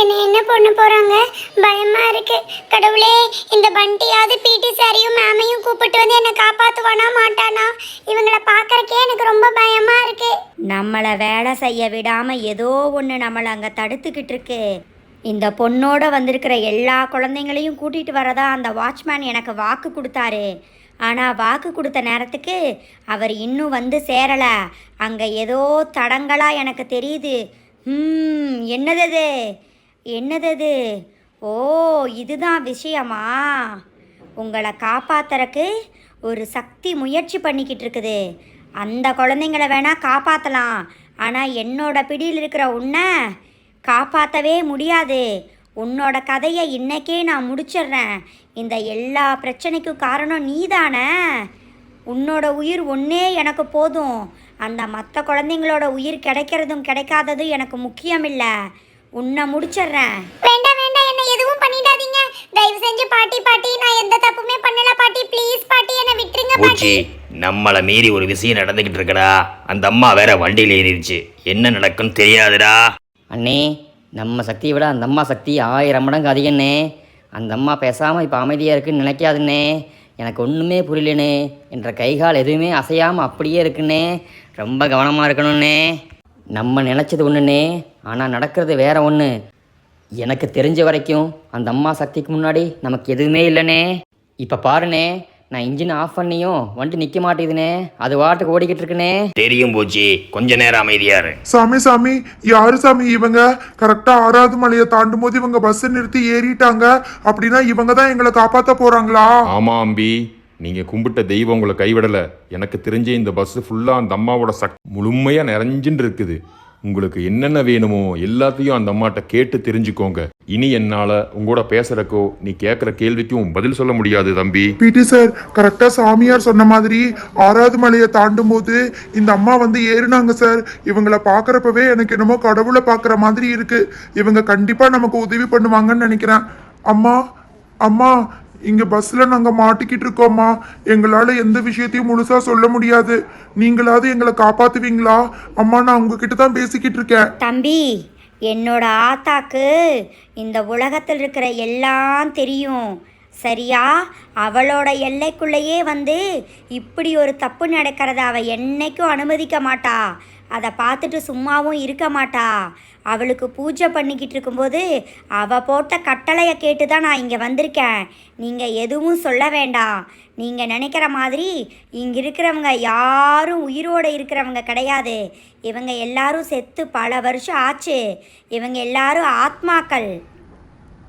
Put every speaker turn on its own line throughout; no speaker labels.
என்ன என்ன பண்ண போகிறாங்க பயமாக இருக்கு. கடவுளே இந்த பண்டியாவது பிடி சாரியும் மேமையும் கூப்பிட்டு வந்து என்னை காப்பாற்றுவானா மாட்டானா? இவங்கள பார்க்கறக்கே எனக்கு ரொம்ப பயமாக இருக்கு.
நம்மளை வேலை செய்ய விடாமல் ஏதோ ஒன்று நம்மளை அங்கே தடுத்துக்கிட்டு இருக்கு. இந்த பொண்ணோட வந்திருக்கிற எல்லா குழந்தைங்களையும் கூட்டிகிட்டு வரதா அந்த வாட்ச்மேன் எனக்கு வாக்கு கொடுத்தாரு. ஆனால் வாக்கு கொடுத்த நேரத்துக்கு அவர் இன்னும் வந்து சேரலை. அங்கே ஏதோ தடங்களாக எனக்கு தெரியுது. ம் என்னது அது என்னது அது ஓ இதுதான் விஷயமா? உங்களை காப்பாத்துறக்கு ஒரு சக்தி முயற்சி பண்ணிக்கிட்டு இருக்குது அந்த குழந்தைங்கள வேணால் காப்பாற்றலாம் ஆனால் என்னோட பிடியில் இருக்கிற உன்னை காப்பாற்றவே முடியாது. உன்னோட கதையை இன்னைக்கே நான் முடிச்சிடுறேன். இந்த எல்லா பிரச்சனைக்கும் காரணம் நீதானே? உன்னோட உயிர் ஒன்றே எனக்கு போதும். அந்த மற்ற குழந்தைங்களோட உயிர் கிடைக்கிறதும் கிடைக்காததும் எனக்கு முக்கியமில்லை. உன்னை முடிச்சிடுறேன்.
வேண்டாம் வேண்டாம் என்ன எதுவும் பண்ணிடாதீங்க. தயவு செஞ்சு பாட்டி பாட்டி நான் எந்த தப்புமே பண்ணல பாட்டி. ப்ளீஸ் பாட்டி என்ன விட்டுருங்க பாட்டி.
பூச்சி நம்மளை மீறி ஒரு விஷயம் நடந்துக்கிட்டு இருக்கடா. அந்த அம்மா வேற வண்டியில் ஏறிடுச்சு. என்ன நடக்குன்னு தெரியாதுடா.
அண்ணே நம்ம சக்தியை விட அந்த அம்மா சக்தி ஆயிரம் மடங்கு அதிகண்ணே. அந்த அம்மா பேசாமல் இப்போ அமைதியாக இருக்குன்னு நினைக்காதுண்ணே. எனக்கு ஒன்றுமே புரியலண்ணே. என்ற கைகால் எதுவுமே அசையாமல் அப்படியே இருக்குண்ணே. ரொம்ப கவனமாக இருக்கணும்ண்ணே. நம்ம நினச்சது ஒன்றுண்ணே ஆனால் நடக்கிறது வேற ஒன்று எனக்கு தெரிஞ்ச வரைக்கும் அந்த அம்மா சக்திக்கு முன்னாடி நமக்கு எதுவுமே இல்லைண்ணே இப்போ பாருண்ணே நான் இன்ஜின் ஆஃப் பண்ணியும் வண்டி நிற்க மாட்டேங்குதுண்ணே அது வாட்டுக்கு ஓடிக்கிட்டு இருக்குண்ணே
தெரியும் பூச்சி. கொஞ்ச நேரம் அமைதியாரு.
சாமி சாமி யாரு சாமி இவங்க? கரெக்டா ஆறாவது மலையை தாண்டும் போது இவங்க பஸ் நிறுத்தி ஏறிட்டாங்க. அப்படின்னா இவங்க தான் எங்களை காப்பாத்த போறாங்களா?
ஆமா அம்பி. நீங்கள் கும்பிட்ட தெய்வம் உங்களை கைவிடலை. எனக்கு தெரிஞ்ச இந்த பஸ் ஃபுல்லாக அந்த அம்மாவோட சக் முழுமையாக நிறைஞ்சுன்னு இருக்குது. உங்களுக்கு என்னென்ன வேணுமோ எல்லாத்தையும் அந்த அம்மாட்ட கேட்டு தெரிஞ்சுக்கோங்க. இனி என்னால் உங்களோட பேசுறக்கோ நீ கேட்குற கேள்விக்கும் பதில் சொல்ல முடியாது தம்பி.
பிடி சார் கரெக்டாக சாமியார் சொன்ன மாதிரி ஆறாவது மலையை தாண்டும் போது இந்த அம்மா வந்து ஏறினாங்க சார் இவங்கள பார்க்குறப்பவே எனக்கு என்னமோ கடவுளை பார்க்குற மாதிரி இருக்கு. இவங்க கண்டிப்பாக நமக்கு உதவி பண்ணுவாங்கன்னு நினைக்கிறேன். அம்மா அம்மா இங்க பஸ்ல நாங்க மாட்டிக்கிட்டு இருக்கோம்மா. எங்களால எந்த விஷயத்தையும் முழுசா சொல்ல முடியாது. நீங்களாவது எங்களை காப்பாத்துவீங்களா? அம்மா நான் உங்ககிட்ட தான் பேசிக்கிட்டு இருக்கேன்.
தம்பி என்னோட ஆத்தாக்கு இந்த உலகத்தில் இருக்கிற எல்லாம் தெரியும். சரியா? அவளோட எல்லைக்குள்ளேயே வந்து இப்படி ஒரு தப்பு நடக்கிறத அவள் என்னைக்கும் அனுமதிக்க மாட்டா. அதை பார்த்துட்டு சும்மாவும் இருக்க மாட்டா. அவளுக்கு பூஜை பண்ணிக்கிட்டு இருக்கும்போது அவள் போட்ட கட்டளையை கேட்டு தான் நான் இங்கே வந்திருக்கேன். நீங்கள் எதுவும் சொல்ல வேண்டாம். நீங்கள் நினைக்கிற மாதிரி இங்கே இருக்கிறவங்க யாரும் உயிரோடு இருக்கிறவங்க கிடையாது. இவங்க எல்லாரும் செத்து பல வருஷம் ஆச்சு. இவங்க எல்லாரும் ஆத்மாக்கள்.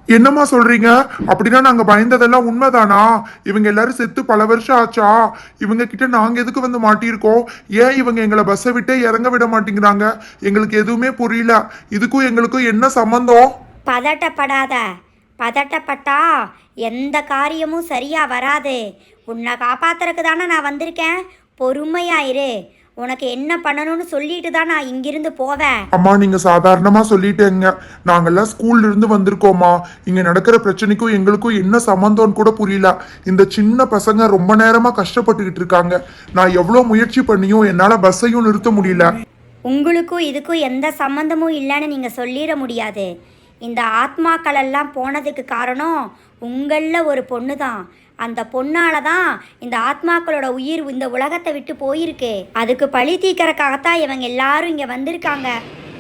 என்னம்மா சொல்றீங்க? அப்படின்னா நாங்க பயந்ததெல்லாம் உண்மைதானா? இவங்க எல்லாரும் செத்து பல வருஷம் ஆச்சா? இவங்க கிட்ட நாங்க எதுக்கு வந்து மாட்டியிருக்கோம்? ஏன் இவங்க எங்களை பஸ்ஸை விட்டே இறங்க விட மாட்டேங்கிறாங்க? எங்களுக்கு எதுவுமே புரியல. இதுக்கும் எங்களுக்கும் என்ன சம்பந்தம்?
பதட்டப்படாத. பதட்டப்பட்டா எந்த காரியமும் சரியா வராது. உன்னை காப்பாத்துறதுக்கு தானே நான் வந்திருக்கேன். பொறுமையாயிரு உனக்கு என்ன பண்ணணும்னு சொல்லிட்டு தான் நான் இங்கிருந்து போவேன்.
அம்மா நீங்க சாதாரணமா சொல்லிட்டேங்க. நாங்கெல்லாம் ஸ்கூல்ல இருந்து வந்திருக்கோமா இங்க நடக்கிற பிரச்சனைக்கும் எங்களுக்கும் என்ன சம்பந்தம்னு கூட புரியல. இந்த சின்ன பசங்க ரொம்ப நேரமா கஷ்டப்பட்டுக்கிட்டு இருக்காங்க. நான் எவ்வளவு முயற்சி பண்ணியும் என்னால பஸ்ஸையும் நிறுத்த முடியல.
உங்களுக்கும் இதுக்கும் எந்த சம்மந்தமும் இல்லைன்னு நீங்கள் சொல்லிட முடியாது. இந்த ஆத்மாக்கள் எல்லாம் போனதுக்கு காரணம் உங்களில் ஒரு பொண்ணு தான் அந்த பொண்ணால தான் இந்த ஆத்மாக்களோட உயிர் இந்த உலகத்தை விட்டு போயிருக்கு. அதுக்கு பழி தீக்கிறக்காகத்தான் இவங்க எல்லாரும் இங்கே வந்திருக்காங்க.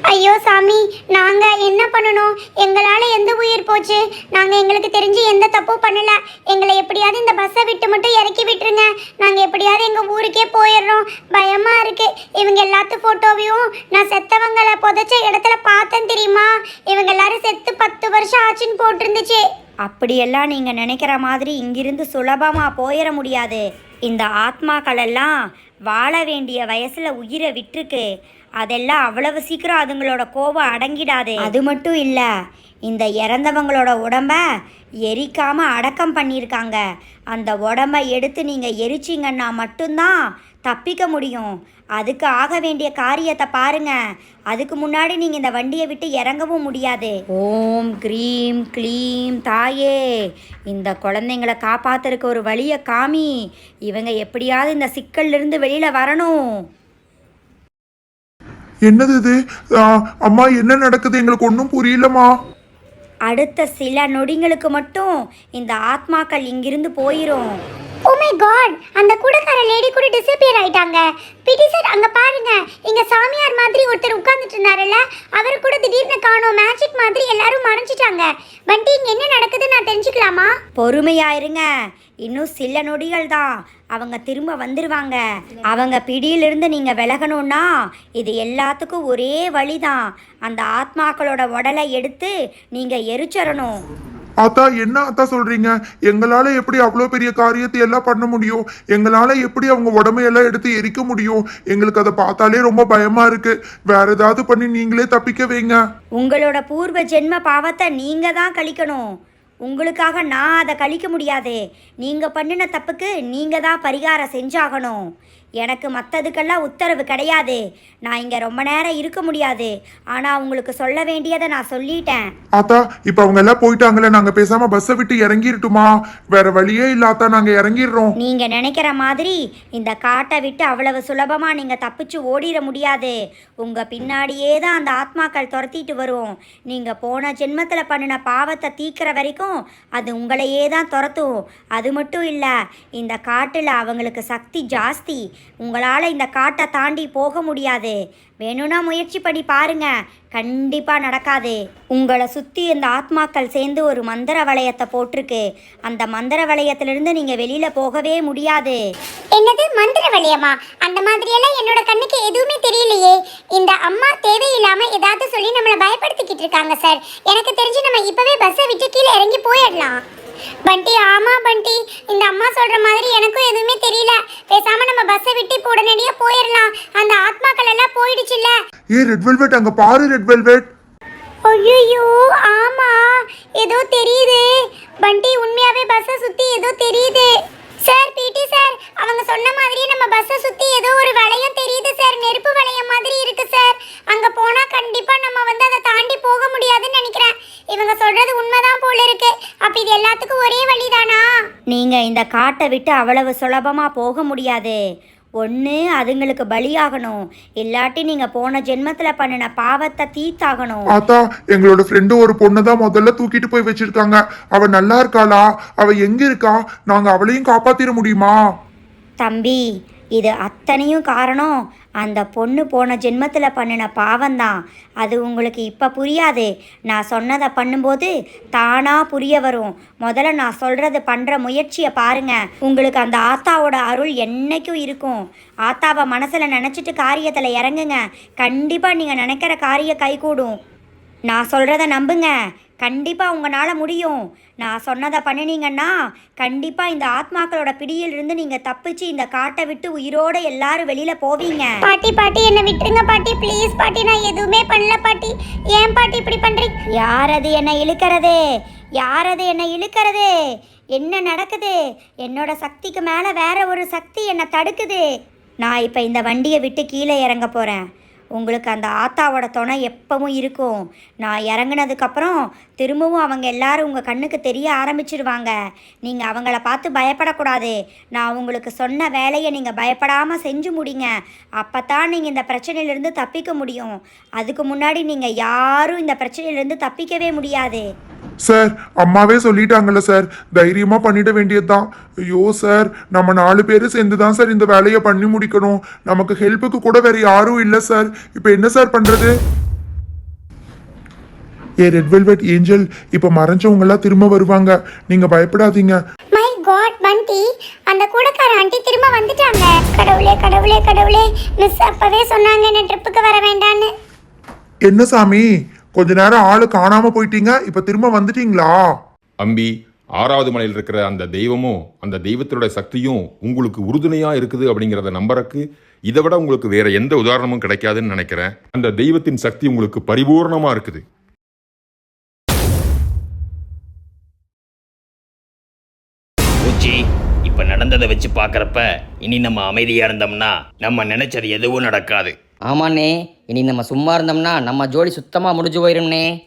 ஐயோ சாமி நாங்க என்ன பண்ணணும்? எங்களால எந்த உயிர் போச்சு? நாங்க எங்களுக்கு தெரிஞ்சு எந்த தப்பும் பண்ணல. எங்களை எப்படியாவது இந்த பஸ்ஸை விட்டு மட்டும் இறக்கி விட்டுருங்க. நாங்க எப்படியாவது எங்க ஊருக்கே போயிடுறோம். பயமா இருக்கு. இவங்க எல்லாத்து போட்டோவையும் நான் செத்தவங்களை புதைச்ச இடத்துல பார்த்தேன் தெரியுமா? இவங்க எல்லாரும் செத்து பத்து வருஷம் ஆச்சுன்னு போட்டிருந்துச்சு.
அப்படியெல்லாம் நீங்கள் நினைக்கிற மாதிரி இங்கிருந்து சுலபமாக போயிட முடியாது. இந்த ஆத்மாக்களெல்லாம் வாழ வேண்டிய வயசில் உயிரை விட்டுருக்கு. அதெல்லாம் அவ்வளவு சீக்கிரம் அதுங்களோட கோபம் அடங்கிடாது. அது மட்டும் இல்லை இந்த இறந்தவங்களோட உடம்ப எரிக்காமல் அடக்கம் பண்ணியிருக்காங்க. அந்த உடம்ப எடுத்து நீங்கள் எரிச்சிங்கன்னா மட்டும்தான் தப்பிக்க முடியும். அதுக்கு ஆக வேண்டிய காரியத்தை பாருங்க. அதுக்கு முன்னாடி நீங்கள் இந்த வண்டியை விட்டு இறங்கவும் முடியாது. ஓம் க்ரீம் க்ளீம் தாயே. இந்த குழந்தைங்களை காப்பாத்துறதுக்கு ஒரு வழியை காமி. இவங்க எப்படியாவது இந்த சிக்கல்ல இருந்து வெளியில் வரணும்.
என்னது இது? அம்மா என்ன நடக்குது? எங்களுக்கு ஒன்றும் புரியலம்மா.
அடுத்த சில நொடிங்களுக்கு மட்டும் இந்த ஆத்மாக்கள் இங்கிருந்து போயிரும்.
ஓ மை காட் அந்த கூடக்கார லேடி கூட டிசப்பியர் ஆயிட்டாங்க. பிடி சார் அங்க பாருங்க இங்க சாமியார் மாதிரி ஒருத்தர் உட்கார்ந்துட்டு இருந்தாருல்ல அவர் கூட திடீர்னு காணோம் மேஜிக் மாதிரி எல்லாரும் மறைஞ்சிட்டாங்க. வண்டி இங்க என்ன நடக்குது நான் தெரிஞ்சுக்கலாமா?
பொறுமையா இருங்க. இன்னும் சில நொடிகள் தான். அவங்க திரும்ப வந்துருவாங்க. அவங்க பிடியிலிருந்து நீங்க விலகணும்னா இது எல்லாத்துக்கும் ஒரே வழிதான். அந்த ஆத்மாக்களோட உடலை எடுத்து நீங்க எரிச்சரணும்
ஆத்தா என்ன அத்தா சொல்றீங்க? எங்களால எப்படி அவ்வளோ பெரிய காரியத்தை எல்லாம் பண்ண முடியும்? எங்களால எப்படி அவங்க உடமையெல்லாம் எடுத்து எரிக்க முடியும்? எங்களுக்கு அதை பார்த்தாலே ரொம்ப பயமா இருக்கு. வேற ஏதாவது பண்ணி நீங்களே தப்பிக்க வைங்க.
உங்களோட பூர்வ ஜென்ம பாவத்தை நீங்க தான் கழிக்கணும். உங்களுக்காக நான் அதை கழிக்க முடியாதே. நீங்க பண்ணின தப்புக்கு நீங்க தான் பரிகாரம் செஞ்சாகணும். எனக்கு மற்றதுக்கெல்லாம் உத்தரவு கிடையாது. நான் இங்கே ரொம்ப நேரம் இருக்க முடியாது. ஆனால் உங்களுக்கு சொல்ல வேண்டியதை நான் சொல்லிட்டேன்.
ஆத்தா இப்ப அவங்க எல்லாம் போயிட்டாங்களே நாங்க பேசாம பஸ்ஸை விட்டு இறங்கிரட்டுமா வேற வழியே இல்ல ஆத்தா நாங்க இறங்கிடுறோம்.
நீங்கள் நினைக்கிற மாதிரி இந்த காட்டை விட்டு அவ்வளவு சுலபமாக நீங்கள் தப்பிச்சு ஓடிட முடியாது. உங்கள் பின்னாடியே தான் அந்த ஆத்மாக்கள் துரத்திட்டு வரும். நீங்கள் போன ஜென்மத்தில் பண்ணின பாவத்தை தீக்கிற வரைக்கும் அது உங்களையே தான் துரத்தும். அது மட்டும் இல்லை இந்த காட்டில் அவங்களுக்கு சக்தி ஜாஸ்தி. உங்களால் இந்த காட்டை தாண்டி போக முடியாது. வேணும்னா முயற்சி பண்ணி பாருங்க. கண்டிப்பாக நடக்காது. உங்களை சுற்றி இந்த ஆத்மாக்கள் சேர்ந்து ஒரு மந்திர வளையத்தை போட்டிருக்கு. அந்த மந்திர வளையத்திலிருந்து நீங்கள் வெளியில் போகவே முடியாது.
என்னது? மந்திர வளையமா? அந்த மாதிரியெல்லாம் என்னோட கண்ணுக்கு எதுவுமே தெரியலையே. இந்த அம்மா தேவையில்லாம ஏதாவது சொல்லி நம்மளை பயப்படுத்திக்கிட்டு இருக்காங்க சார். எனக்கு தெரிஞ்சு நம்ம இப்பவே பஸ்ஸை விட்டு கீழே இறங்கி போயிடலாம். பண்டி ஆமா பண்டி. இந்த அம்மா சொல்ற மாதிரி எனக்கும் எதுவுமே தெரியல. பேசாம நம்ம பஸ்ஸை விட்டு இப்போ உடனடியா போயிடலாம் அந்த ஆத்மாக்கள் எல்லாம் போயிடுச்சுல்ல.
ஏ ரெட் வெல்வெட் அங்க பாரு ரெட் வெல்வெட்
ஐயோ ஆமா. ஏதோ தெரியுது. பண்டி உண்மையாவே பஸ்ஸை சுத்தி ஏதோ தெரியுது. சார் பிடி சார் அவங்க சொன்ன மாதிரி நம்ம பஸ்ஸை சுற்றி ஏதோ ஒரு வளையம் தெரியுது சார் நெருப்பு வளையம் மாதிரி இருக்கு சார். அங்கே போனால் கண்டிப்பாக நம்ம வந்து அதை தாண்டி போக முடியாதுன்னு நினைக்கிறேன். இவங்க சொல்றது உண்மைதான் போல இருக்கு. அப்ப இது எல்லாத்துக்கும் ஒரே வழிதானா?
நீங்கள் இந்த காட்டை விட்டு அவ்வளவு சுலபமாக போக முடியாது. ஒன்று அதுங்களுக்கு பலியாகணும். இல்லாட்டி நீங்கள் போன ஜென்மத்தில் பண்ணின பாவத்தை தீர்த்தாகணும்.
ஆத்தா எங்களோட ஃப்ரெண்டு ஒரு பொண்ணை தான் முதல்ல தூக்கிட்டு போய் வச்சிருக்காங்க. அவ நல்லா இருக்காளா? அவ எங்க இருக்கா? நாங்க அவளையும் காப்பாத்திர முடியுமா?
தம்பி இது அத்தனையும் காரணம். அந்த பொண்ணு போன ஜென்மத்தில் பண்ணின பாவம்தான். அது உங்களுக்கு இப்போ புரியாது. நான் சொன்னதை பண்ணும்போது தானாக புரிய வரும். முதல்ல நான் சொல்கிறது பண்ணுற முயற்சியை பாருங்கள் உங்களுக்கு அந்த ஆத்தாவோட அருள் என்றைக்கும் இருக்கும். ஆத்தாவை மனசில் நினச்சிட்டு காரியத்தில் இறங்குங்க. கண்டிப்பாக நீங்கள் நினைக்கிற காரியம் கைகூடும். நான் சொல்கிறத நம்புங்க. கண்டிப்பாக உங்களால் முடியும். நான் சொன்னதை பண்ணினீங்கன்னா கண்டிப்பாக இந்த ஆத்மாக்களோட பிடியிலிருந்து நீங்கள் தப்பிச்சு இந்த காட்டை விட்டு உயிரோட எல்லாரும் வெளியில் போவீங்க.
பாட்டி பாட்டி என்னை விட்டுருங்க பாட்டி. ப்ளீஸ் பாட்டி நான் எதுவுமே பண்ணல பாட்டி. ஏன் பாட்டி இப்படி பண்றீங்க
யார் அது என்னை இழுக்கிறது? யார் அது என்னை இழுக்கிறது? என்ன நடக்குது? என்னோட சக்திக்கு மேலே வேற ஒரு சக்தி என்னை தடுக்குது. நான் இப்போ இந்த வண்டியை விட்டு கீழே இறங்க போகிறேன் உங்களுக்கு அந்த ஆத்தாவோட துணை எப்பவும் இருக்கும். நான் இறங்குனதுக்கப்புறம் திரும்பவும் அவங்க எல்லாரும் உங்கள் கண்ணுக்கு தெரிய ஆரம்பிச்சிடுவாங்க நீங்கள் அவங்கள பார்த்து பயப்படக்கூடாது. நான் உங்களுக்கு சொன்ன வேலையை நீங்கள் பயப்படாமல் செஞ்சு முடிங்க. அப்போ தான் நீங்கள் இந்த பிரச்சனையிலேருந்து தப்பிக்க முடியும். அதுக்கு முன்னாடி நீங்கள் யாரும் இந்த பிரச்சனையிலேருந்து தப்பிக்கவே முடியாது.
சார் அம்மாவே சொல்லிட்டாங்கல்ல சார். தைரியமாக பண்ணிட வேண்டியதுதான். ஐயோ சார் நம்ம நாலு பேரும் சேர்ந்து தான் சார் இந்த வேலையை பண்ணி முடிக்கணும். நமக்கு ஹெல்ப்புக்கு கூட வேறு யாரும் இல்லை சார். இப்போ என்ன சார் பண்ணுறது ஏ ரெட் வெல்வெட் ஏஞ்சல் இப்போ மறைஞ்சவங்க எல்லாம் திரும்ப வருவாங்க. நீங்க பயப்படாதீங்க.
மை காட் பண்டி அந்த கூடக்கார ஆண்டி திரும்ப வந்துட்டாங்க. கடவுளே கடவுளே கடவுளே மிஸ் அப்பவே சொன்னாங்க என்ன ட்ரிப்புக்கு வர வேண்டான்னு.
என்ன சாமி கொஞ்ச நேரம் ஆளு காணாம போயிட்டீங்க இப்ப திரும்ப வந்துட்டீங்களா?
அம்பி ஆறாவது மலையில் இருக்கிற அந்த தெய்வமும் அந்த தெய்வத்தினுடைய சக்தியும் உங்களுக்கு உறுதுணையா இருக்குது அப்படிங்கிறத நம்பறக்கு இதை விட உங்களுக்கு வேற எந்த உதாரணமும் கிடைக்காதுன்னு நினைக்கிறேன். அந்த தெய்வத்தின் சக்தி உங்களுக்கு பரிபூர்ணமா இருக்குது.
இப்போ வச்சு பார்க்குறப்ப இனி நம்ம அமைதியாக இருந்தோம்னா நம்ம நினைச்சது எதுவும் நடக்காது.
ஆமாண்ணே. இனி நம்ம சும்மா இருந்தோம்னா நம்ம ஜோடி சுத்தமாக முடிஞ்சு போயிரும்ண்ணே.